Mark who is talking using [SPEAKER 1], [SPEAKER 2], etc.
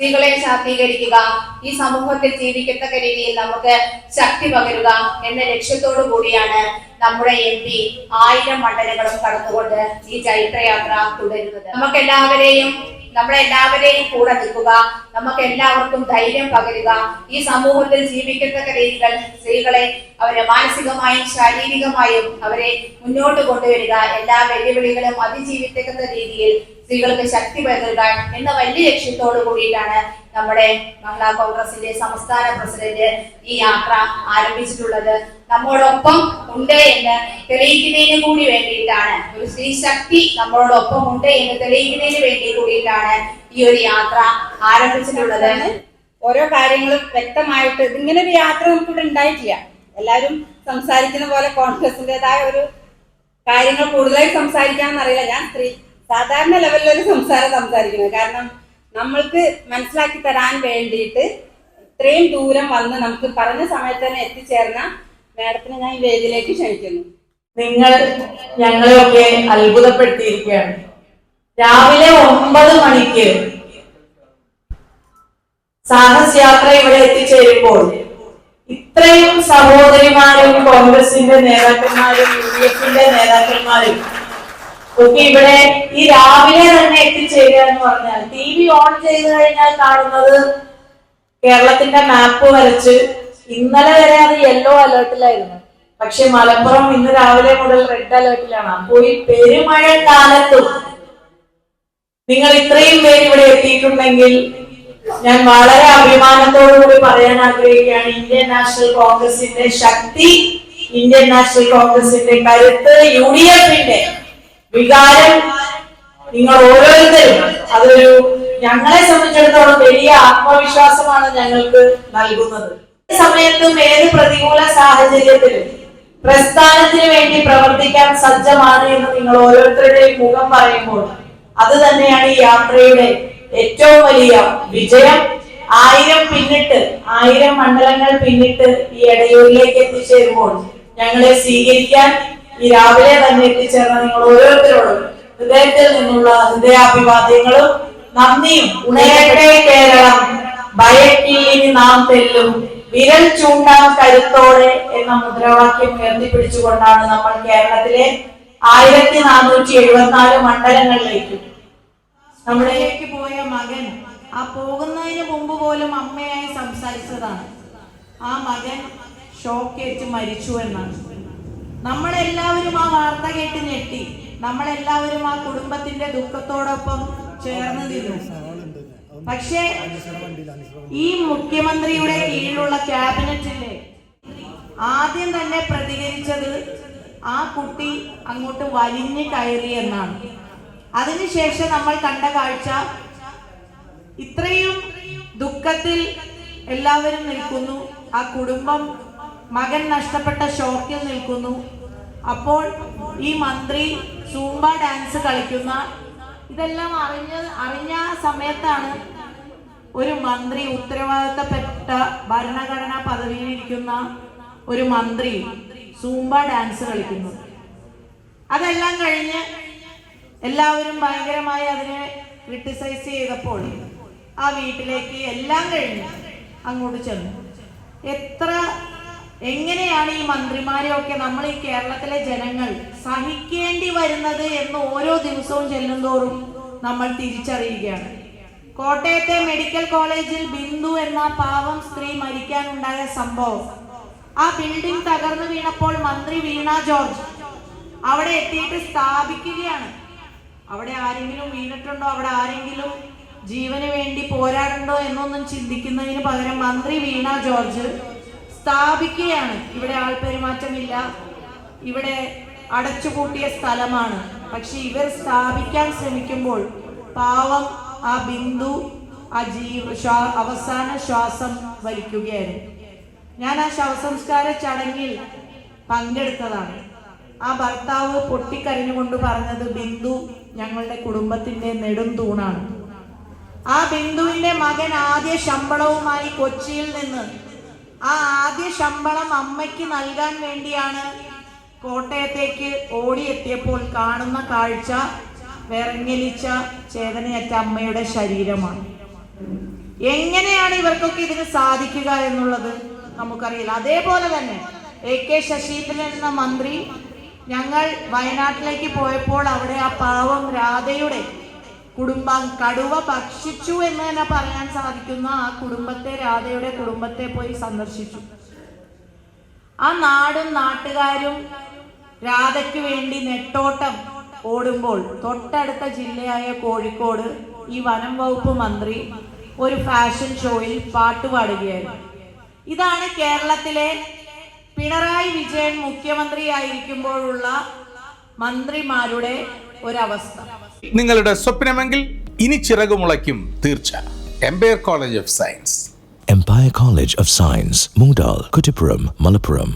[SPEAKER 1] സ്ത്രീകളെ ശാക്തീകരിക്കുക. ഈ സമൂഹത്തിൽ ജീവിക്കത്തക്ക രീതിയിൽ നമുക്ക് ശക്തി പകരുക എന്ന ലക്ഷ്യത്തോടു കൂടിയാണ് നമ്മുടെ എം പി ആയിരം മണ്ഡലങ്ങളും കടന്നുകൊണ്ട് ഈ ചൈത്രയാത്ര തുടരുന്നത്. നമുക്ക് എല്ലാവരെയും നമ്മളെല്ലാവരെയും കൂടെ നിൽക്കുക. നമുക്ക് എല്ലാവർക്കും ധൈര്യം പകരുക. ഈ സമൂഹത്തിൽ ജീവിക്കത്തക്ക രീതികൾ സ്ത്രീകളെ അവരെ മാനസികമായും ശാരീരികമായും അവരെ മുന്നോട്ട് കൊണ്ടുവരിക. എല്ലാ വെല്ലുവിളികളും അതിജീവിത്തക്ക രീതിയിൽ സ്ത്രീകൾക്ക് ശക്തി പകരുക എന്ന വലിയ ലക്ഷ്യത്തോടു കൂടിയിട്ടാണ് നമ്മുടെ മഹിളാ കോൺഗ്രസിന്റെ സംസ്ഥാന പ്രസിഡന്റ് ഈ യാത്ര ആരംഭിച്ചിട്ടുള്ളത്. നമ്മോടൊപ്പം ഉണ്ട് എന്ന് തെളിയിക്കുന്നതിന് കൂടി വേണ്ടിയിട്ടാണ്. ഒരു സ്ത്രീ ശക്തി നമ്മളോടൊപ്പം ഉണ്ട് എന്ന് തെളിയിക്കുന്നതിന് വേണ്ടി കൂടിയിട്ടാണ് ഈ ഒരു യാത്ര ആരംഭിച്ചിട്ടുള്ളത്.
[SPEAKER 2] ഓരോ കാര്യങ്ങളും വ്യക്തമായിട്ട് ഇങ്ങനെ ഒരു യാത്ര നമുക്കിവിടെ ഉണ്ടായിട്ടില്ല. എല്ലാവരും സംസാരിക്കുന്ന പോലെ കോൺഗ്രസിന്റേതായ ഒരു കാര്യങ്ങൾ കൂടുതലായി സംസാരിക്കാമെന്നറിയില്ല. ഞാൻ സ്ത്രീ സാധാരണ ലെവലിലൊരു സംസാരം സംസാരിക്കുന്നത്. കാരണം നമ്മൾക്ക് മനസ്സിലാക്കി തരാൻ വേണ്ടിയിട്ട് ഇത്രയും ദൂരം വന്ന് നമുക്ക് പറഞ്ഞ സമയത്ത് തന്നെ എത്തിച്ചേർന്ന മാഡത്തിനെ ഞാൻ ഈ വേദിയിലേക്ക് ക്ഷണിക്കുന്നു.
[SPEAKER 3] നിങ്ങൾ ഞങ്ങളെയൊക്കെ അത്ഭുതപ്പെടുത്തിയിരിക്കുകയാണ്. രാവിലെ ഒമ്പത് മണിക്ക് സാഹസയാത്ര ഇവിടെ എത്തിച്ചേരുമ്പോൾ ഇത്രയും സഹോദരിമാരും കോൺഗ്രസിന്റെ നേതാക്കന്മാരും യു ഡി എഫിന്റെ നേതാക്കന്മാരും ഒക്കെ ഇവിടെ ഈ രാവിലെ തന്നെ എത്തിച്ചേരുക എന്ന് പറഞ്ഞാൽ ടി വി ഓൺ ചെയ്ത് കഴിഞ്ഞാൽ കാണുന്നത് കേരളത്തിന്റെ മാപ്പ് വരച്ച് ഇന്നലെ വരെ അത് യെല്ലോ അലേർട്ടിലായിരുന്നു. പക്ഷെ മലപ്പുറം ഇന്ന് രാവിലെ മുതൽ റെഡ് അലേർട്ടിലാണ്. അപ്പോൾ ഈ പെരുമഴ കാലത്തും നിങ്ങൾ ഇത്രയും പേര് ഇവിടെ എത്തിയിട്ടുണ്ടെങ്കിൽ ഞാൻ വളരെ അഭിമാനത്തോടുകൂടി പറയാൻ ആഗ്രഹിക്കുകയാണ് ഇന്ത്യൻ നാഷണൽ കോൺഗ്രസിന്റെ ശക്തി ഇന്ത്യൻ നാഷണൽ കോൺഗ്രസിന്റെ കരുത്ത് യു ഡി എഫിന്റെ വികാരം നിങ്ങൾ ഓരോരുത്തരും അതൊരു ഞങ്ങളെ സംബന്ധിച്ചിടത്തോളം വലിയ ആത്മവിശ്വാസമാണ് ഞങ്ങൾക്ക് നൽകുന്നത്. സമയത്തും ഏത് പ്രതികൂല സാഹചര്യത്തിലും പ്രസ്ഥാനത്തിന് വേണ്ടി പ്രവർത്തിക്കാൻ സജ്ജമാണ് എന്ന് നിങ്ങൾ ഓരോരുത്തരുടെയും മുഖം പറയുമ്പോൾ അത് തന്നെയാണ് ഈ യാത്രയുടെ ഏറ്റവും വലിയ വിജയം. ആയിരം പിന്നിട്ട് ആയിരം മണ്ഡലങ്ങൾ പിന്നിട്ട് ഈ ഇടയൂരിലേക്ക് എത്തിച്ചേരുമ്പോൾ ഞങ്ങളെ സ്വീകരിക്കാൻ ഈ രാവിലെ തന്നെ എത്തിച്ചേർന്ന നിങ്ങൾ ഓരോരുത്തരോടും ഹൃദയത്തിൽ നിന്നുള്ള ഹൃദയാഭിവാദ്യങ്ങളും നന്ദിയും ഉണരട്ടെ കേരളം. ഭയക്കീലിന് നാം തെല്ലും. വിരൽ ചൂണ്ടാം കരുത്തോടെ എന്ന മുദ്രാവാക്യം ഉയർത്തിപ്പിടിച്ചുകൊണ്ടാണ് നമ്മൾ കേരളത്തിലെ ആയിരത്തി നാനൂറ്റി എഴുപത്തിനാല് മണ്ഡലങ്ങളിലേക്ക്.
[SPEAKER 4] നമ്മുടെയിലേക്ക് പോയ മകൻ ആ പോകുന്നതിന് മുമ്പ് പോലും അമ്മയായി സംസാരിച്ചതാണ്. ആ മകൻ ഷോക്കേറ്റ് മരിച്ചു എന്നാണ്. നമ്മളെല്ലാവരും ആ വാർത്ത കേട്ട് ഞെട്ടി. നമ്മളെല്ലാവരും ആ കുടുംബത്തിന്റെ ദുഃഖത്തോടൊപ്പം ചേർന്ന് നിന്നു. പക്ഷേ ഈ മുഖ്യമന്ത്രിയുടെ കീഴിലുള്ള ക്യാബിനറ്റിലെ ആദ്യം തന്നെ പ്രതികരിച്ചത് ആ കുട്ടി അങ്ങോട്ട് വലിഞ്ഞു കയറി എന്നാണ്. അതിനുശേഷം നമ്മൾ കണ്ട കാഴ്ച ഇത്രയും ദുഃഖത്തിൽ എല്ലാവരും നിൽക്കുന്നു. ആ കുടുംബം മകൻ നഷ്ടപ്പെട്ട ഷോക്കിൽ നിൽക്കുന്നു. അപ്പോൾ ഈ മന്ത്രി സൂംബ ഡാൻസ് കളിക്കുന്ന ഇതെല്ലാം അറിഞ്ഞ അറിഞ്ഞ സമയത്താണ് ഒരു മന്ത്രി ഉത്തരവാദിത്തപ്പെട്ട ഭരണഘടനാ പദവിയിലിരിക്കുന്ന ഒരു മന്ത്രി സൂംബ ഡാൻസ് കളിക്കുന്നത് അതെല്ലാം കഴിഞ്ഞ് എല്ലാവരും ഭയങ്കരമായി അതിനെ ക്രിട്ടിസൈസ് ചെയ്തപ്പോൾ ആ വീട്ടിലേക്ക് എല്ലാം കഴിഞ്ഞ് അങ്ങോട്ട് ചെന്നു. എത്ര എങ്ങനെയാണ് ഈ മന്ത്രിമാരെയൊക്കെ നമ്മൾ ഈ കേരളത്തിലെ ജനങ്ങൾ സഹിക്കേണ്ടി വരുന്നത് എന്ന് ഓരോ ദിവസവും ചെല്ലുന്തോറും നമ്മൾ തിരിച്ചറിയുകയാണ്. കോട്ടയത്തെ മെഡിക്കൽ കോളേജിൽ ബിന്ദു എന്ന പാവം സ്ത്രീ മരിക്കാനുണ്ടായ സംഭവം. ആ ബിൽഡിംഗ് തകർന്നു വീണപ്പോൾ മന്ത്രി വീണ ജോർജ് അവിടെ എത്തിയിട്ട് സ്ഥാപിക്കുകയാണ്. അവിടെ ആരെങ്കിലും വീണിട്ടുണ്ടോ? അവിടെ ആരെങ്കിലും ജീവന് വേണ്ടി പോരാടുണ്ടോ എന്നൊന്നും ചിന്തിക്കുന്നതിന് പകരം മന്ത്രി വീണ ജോർജ് സ്ഥാപിക്കുകയാണ്. ഇവിടെ ആൾപെരുമാറ്റമില്ല ഇവിടെ അടച്ചുപൂട്ടിയ സ്ഥലമാണ്. പക്ഷെ ഇവർ സ്ഥാപിക്കാൻ ശ്രമിക്കുമ്പോൾ പാവം ആ ബിന്ദു ആ ജീവ അവസാന ശ്വാസം വലിക്കുകയായിരുന്നു. ഞാൻ ആ ശവസംസ്കാര ചടങ്ങിൽ പങ്കെടുത്തതാണ്. ആ ഭർത്താവ് പൊട്ടിക്കരഞ്ഞുകൊണ്ട് പറഞ്ഞത് ബിന്ദു ഞങ്ങളുടെ കുടുംബത്തിന്റെ നെടും തൂണാണ് ആ ബിന്ദുവിന്റെ മകൻ ആദ്യ ശമ്പളവുമായി കൊച്ചിയിൽ നിന്ന് ആ ആദ്യ ശമ്പളം അമ്മയ്ക്ക് നൽകാൻ വേണ്ടിയാണ് കോട്ടയത്തേക്ക് ഓടിയെത്തിയപ്പോൾ കാണുന്ന കാഴ്ച വിറങ്ങലിച്ച ചേതനയറ്റ അമ്മയുടെ ശരീരമാണ്. എങ്ങനെയാണ് ഇവർക്കൊക്കെ ഇതിന് സാധിക്കുക എന്നുള്ളത് നമുക്കറിയില്ല. അതേപോലെ തന്നെ എ കെ ശശീന്ദ്രൻ എന്ന മന്ത്രി ഞങ്ങൾ വയനാട്ടിലേക്ക് പോയപ്പോൾ അവിടെ ആ പാവം രാധയുടെ കുടുംബം കടുവ ഭക്ഷിച്ചു എന്ന് തന്നെ പറയാൻ സാധിക്കുന്ന ആ കുടുംബത്തെ രാധയുടെ കുടുംബത്തെ പോയി സന്ദർശിച്ചു. ആ നാടും നാട്ടുകാരും രാധയ്ക്ക് വേണ്ടി നെട്ടോട്ടം ഓടുമ്പോൾ തൊട്ടടുത്ത ജില്ലയായ കോഴിക്കോട് ഈ വനം വകുപ്പ് മന്ത്രി ഒരു ഫാഷൻ ഷോയിൽ പാട്ടുപാടുകയായിരുന്നു ഇതാണ് കേരളത്തിലെ പിണറായി വിജയൻ മുഖ്യമന്ത്രിയായിരിക്കുമ്പോഴുള്ള മന്ത്രിമാരുടെ ഒരവസ്ഥ.
[SPEAKER 5] നിങ്ങളുടെ സ്വപ്നമെങ്കിൽ ഇനി ചിറകു മുളയ്ക്കും തീർച്ച. Empire College of Science
[SPEAKER 6] Empire College of Science Moodal Kuttippuram Malappuram